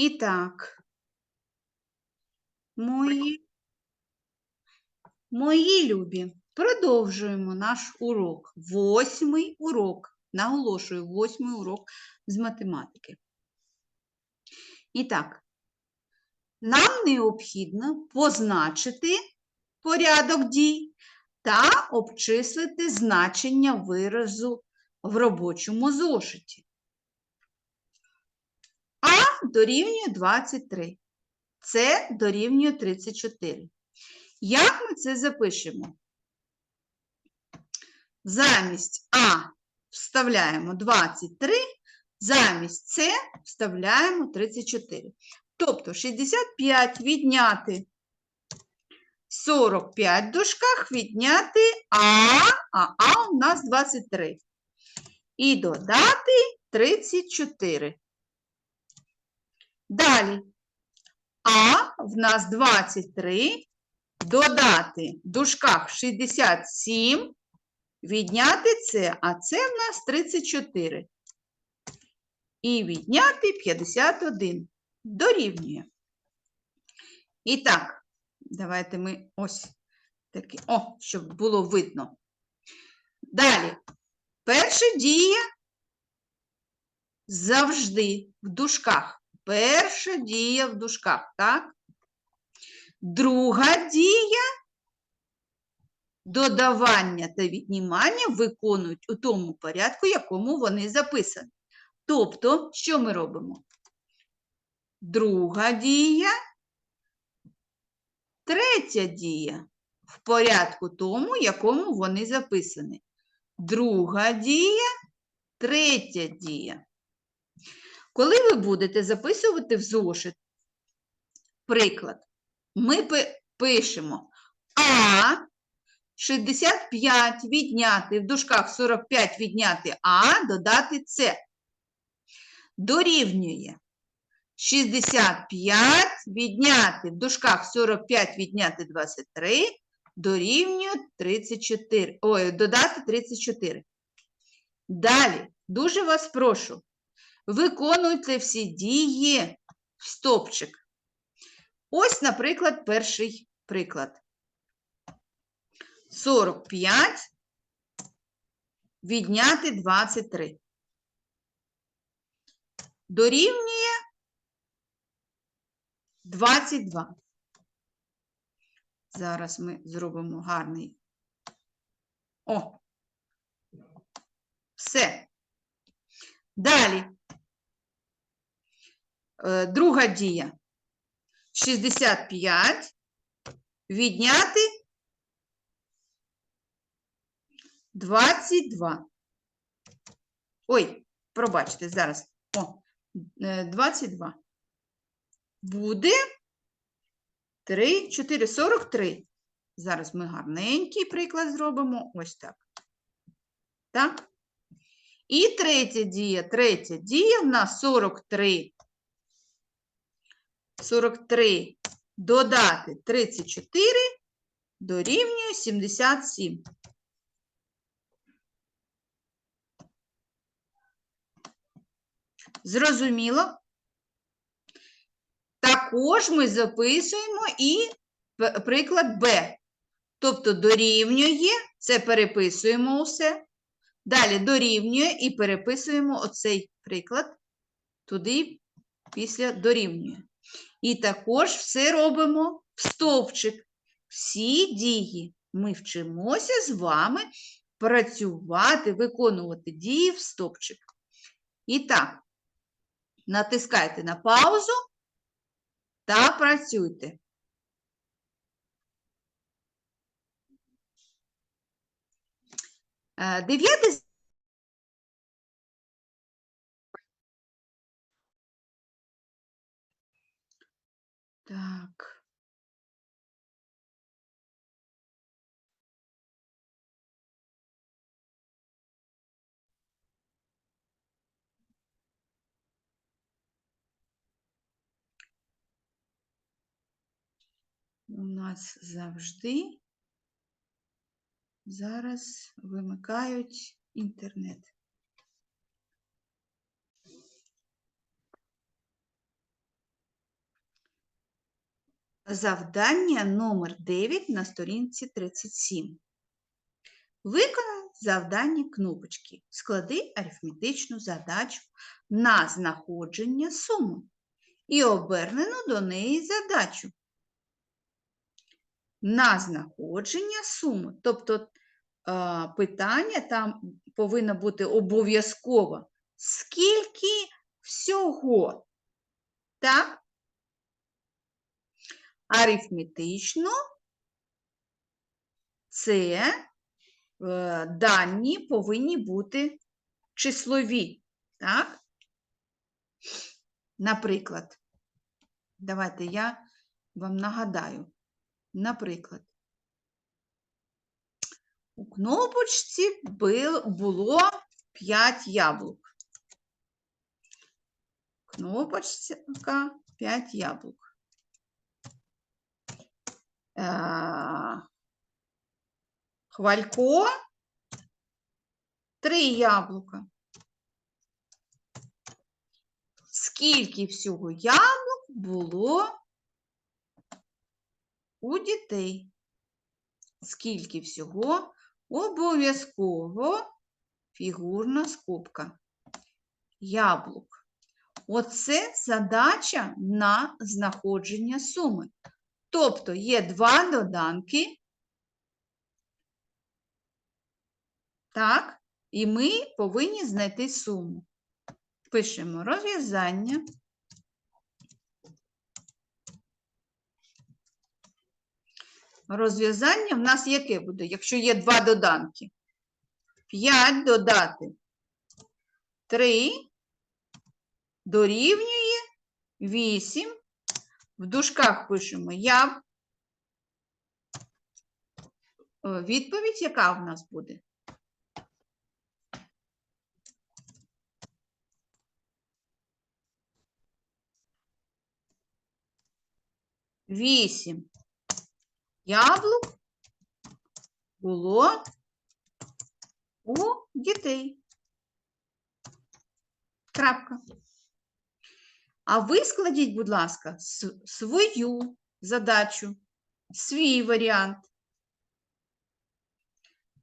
І так, мої, мої любі, продовжуємо наш урок. Восьмий урок. Наголошую, восьмий урок з математики. І так, нам необхідно позначити порядок дій та обчислити значення виразу в робочому зошиті. Дорівнює 23. Це дорівнює 34. Як ми це запишемо? Замість А вставляємо 23, замість С вставляємо 34. Тобто 65 відняти 45 в дужках відняти А, а А у нас 23. І додати 34. Далі. А в нас 23. Додати в дужках 67. Відняти це, а це в нас 34. І відняти 51. Дорівнює. І так, давайте ми ось такі, о, щоб було видно. Далі. Перша дія завжди в дужках. Перша дія в дужках, так? Друга дія додавання та віднімання виконують у тому порядку, якому вони записані. Тобто, що ми робимо? Друга дія, третя дія в порядку тому, якому вони записані. Друга дія, третя дія. Коли ви будете записувати в зошит, приклад, ми пишемо А 65 відняти в дужках 45 відняти А, додати С. Дорівнює 65 відняти в дужках 45 відняти 23 дорівнює 34. Ой, додати 34. Далі, дуже вас прошу, виконуйте всі дії в стопчик. Ось, наприклад, перший приклад. 45 відняти 23. Дорівнює 22. Зараз ми зробимо гарний. О! Все. Далі. Е, Друга дія. 65 відняти 22. Ой, пробачте, зараз. О, е, 22. Буде 3, 4, 43. Зараз ми гарненький приклад зробимо. Ось так. Так? І третя дія. Третя дія в нас 43. 43 додати 34 дорівнює 77. Зрозуміло? Також ми записуємо і приклад Б. Тобто дорівнює, це переписуємо усе. Далі дорівнює і переписуємо оцей приклад туди після дорівнює. І також все робимо в стовпчик. Всі дії ми вчимося з вами працювати, виконувати дії в стовпчик. І так, натискайте на паузу та працюйте. Е, Дев'яте Так. У нас завжди зараз вимикають інтернет. Завдання номер 9 на сторінці 37. Виконай завдання кнопочки. Склади арифметичну задачу на знаходження суми і обернену до неї задачу. На знаходження суми. Тобто питання там повинно бути обов'язково. Скільки всього? Так? Арифметично це е, дані повинні бути числові. Так? Наприклад, давайте я вам нагадаю. Наприклад, у кнопочці було 5 яблук. Кнопочка 5 яблук. Е, Хвалько три яблука. Скільки всього яблук було у дітей? Скільки всього обов'язково фігурна скобка яблук. Оце задача на знаходження суми. Тобто є два доданки. Так, і ми повинні знайти суму. Пишемо розв'язання. Розв'язання в нас яке буде, якщо є два доданки? 5 додати 3 дорівнює 8. В дужках пишемо я. Е, Відповідь, яка в нас буде? Вісім яблук було у дітей. Крапка. А ви складіть, будь ласка, свою задачу, свій варіант.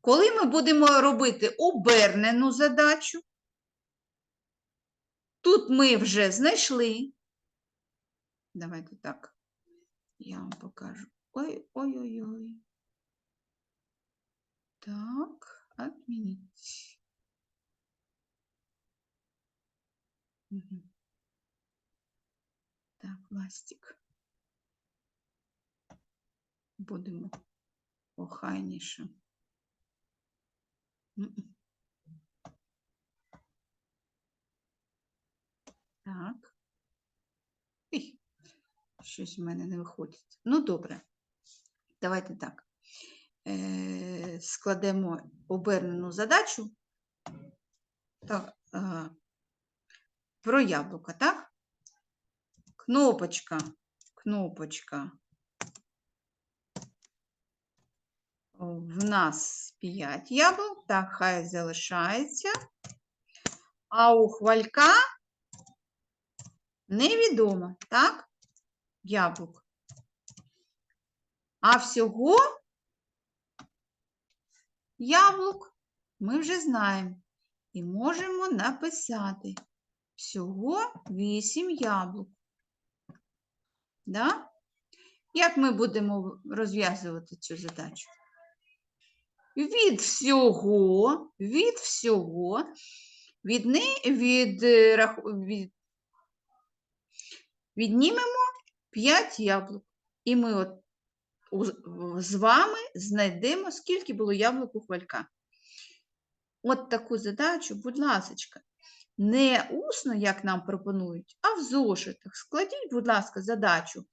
Коли ми будемо робити обернену задачу, тут ми вже знайшли. Давайте так, я вам покажу. Ой-ой-ой-ой. Так, отмініть. Мгм. Так, ластик. Будемо охайніше. Так. Ій, щось в мене не виходить. Ну, добре. Давайте так. Е, складемо обернену задачу. Так, е, про яблука, так? Кнопочка, кнопочка. В нас 5 яблук, так, хай залишається. А у хвалька невідомо, так? Яблук. А всього яблук ми вже знаємо. І можемо написати всього 8 яблук. Да? Як ми будемо розв'язувати цю задачу? Від всього, від всього, від, ни- від, е, від, віднімемо 5 яблук. І ми от з вами знайдемо, скільки було яблук у хвалька. От таку задачу, будь ласочка, не усно, як нам пропонують, а в зошитах. Складіть, будь ласка, задачу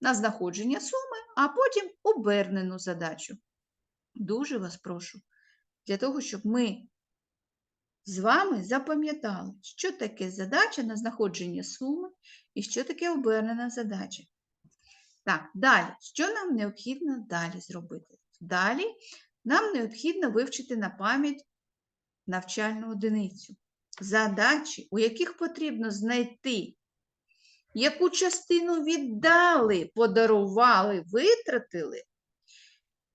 на знаходження суми, а потім обернену задачу. Дуже вас прошу, для того, щоб ми з вами запам'ятали, що таке задача на знаходження суми і що таке обернена задача. Так, далі, що нам необхідно далі зробити? Далі нам необхідно вивчити на пам'ять навчальну одиницю. Задачі, у яких потрібно знайти яку частину віддали, подарували, витратили,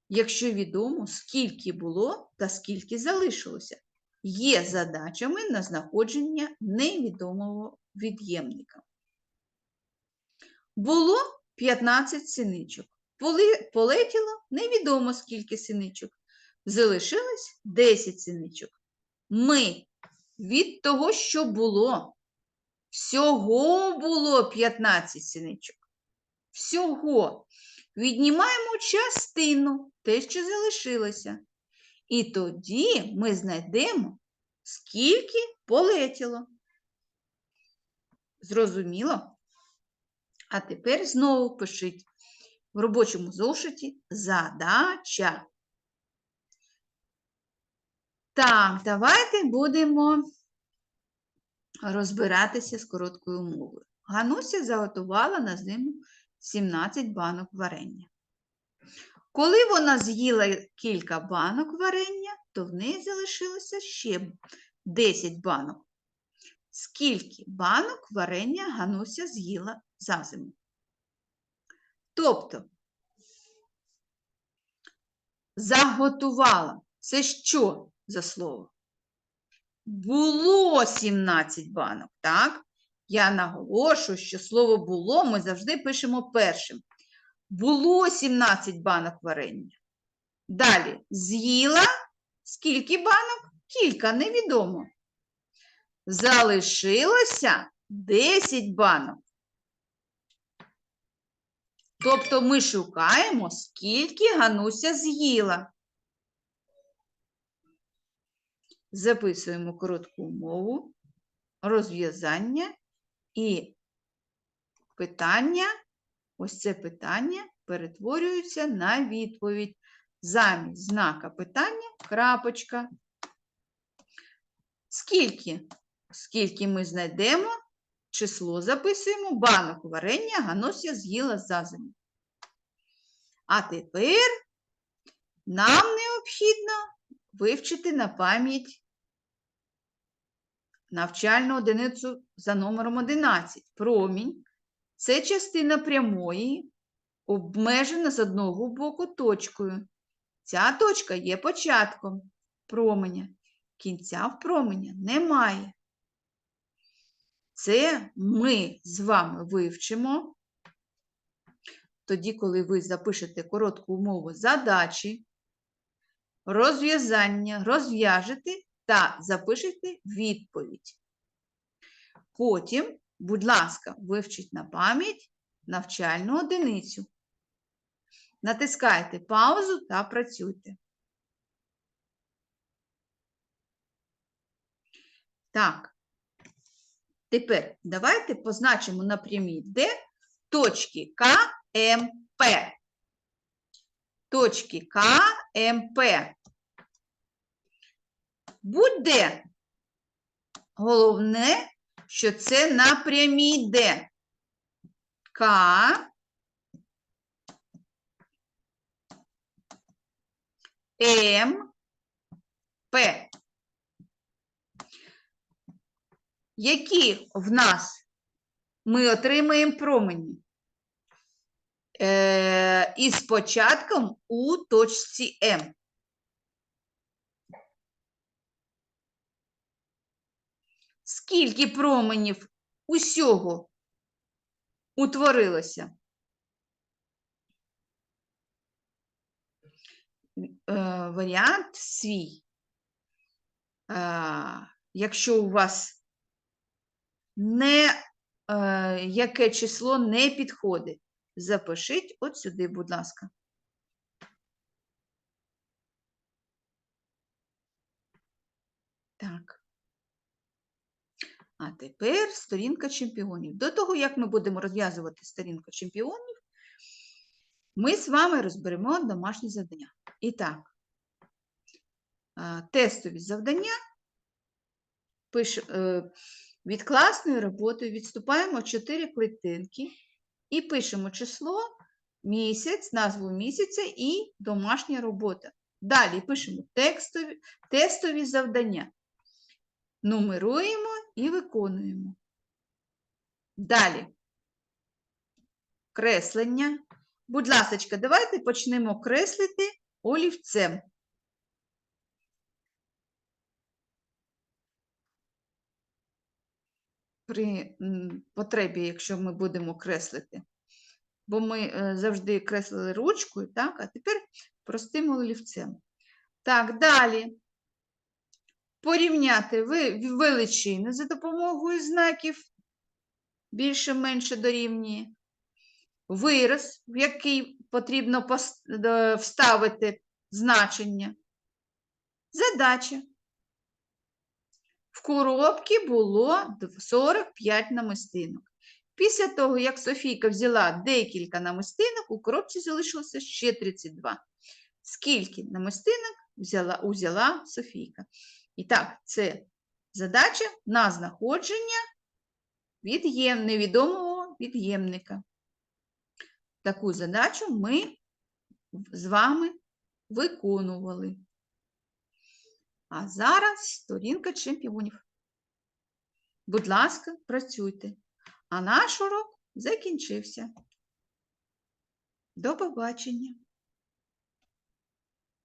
якщо відомо, скільки було та скільки залишилося. Є задачами на знаходження невідомого від'ємника. Було 15 синичок. Полетіло невідомо скільки синичок. Залишилось 10 синичок. Ми від того, що було, всього було 15 синичок. Всього. Віднімаємо частину, те, що залишилося. І тоді ми знайдемо, скільки полетіло. Зрозуміло? А тепер знову пишіть в робочому зошиті задача. Так, давайте будемо розбиратися з короткою мовою. Гануся заготувала на зиму 17 банок варення. Коли вона з'їла кілька банок варення, то в неї залишилося ще 10 банок. Скільки банок варення Гануся з'їла за зиму? Тобто, заготувала. Це що за слово? Було 17 банок, так? Я наголошую, що слово було ми завжди пишемо першим. Було 17 банок варення. Далі з'їла скільки банок? Кілька, невідомо. Залишилося 10 банок. Тобто ми шукаємо, скільки Гануся з'їла. Записуємо коротку мову, розв'язання і питання. Ось це питання перетворюється на відповідь. Замість знака питання крапочка. Скільки? Скільки ми знайдемо, число записуємо, банок варення Гануся з'їла за зиму. А тепер нам необхідно вивчити на пам'ять навчальну одиницю за номером 11. Промінь це частина прямої, обмежена з одного боку точкою. Ця точка є початком променя. Кінця в променя немає. Це ми з вами вивчимо тоді, коли ви запишете коротку умову задачі, розв'язання, розв'яжете та запишете відповідь. Потім, будь ласка, вивчіть на пам'ять навчальну одиницю. Натискайте паузу та працюйте. Так, тепер давайте позначимо на прямій Д точки К, М, Точки К, М, П. Будь-де. Головне, що це на прямій. К, М, П. Які в нас ми отримаємо промені? Е, із початком у точці М. Скільки променів усього утворилося? Е, варіант свій. Е, якщо у вас не е, яке число не підходить, запишіть от сюди, будь ласка. Так. А тепер сторінка чемпіонів. До того, як ми будемо розв'язувати сторінку чемпіонів, ми з вами розберемо домашні завдання. І так, тестові завдання е, від класної роботи відступаємо 4 клітинки і пишемо число, місяць, назву місяця і домашня робота. Далі пишемо текстові, тестові завдання. Нумеруємо і виконуємо. Далі креслення. Будь ласка, давайте почнемо креслити олівцем. При потребі, якщо ми будемо креслити. Бо ми е, завжди креслили ручкою, так? А тепер простим олівцем. Так, далі. Порівняти величини за допомогою знаків більше-менше дорівнює. Вираз, в який потрібно е, вставити значення. Задача. В коробці було 45 намистинок. Після того, як Софійка взяла декілька намистинок, у коробці залишилося ще 32. Скільки намистинок взяла, узяла Софійка? І так, це задача на знаходження від'єм, невідомого від'ємника. Таку задачу ми з вами виконували. А зараз сторінка чемпіонів. Будь ласка, працюйте. А наш урок закінчився. До побачення.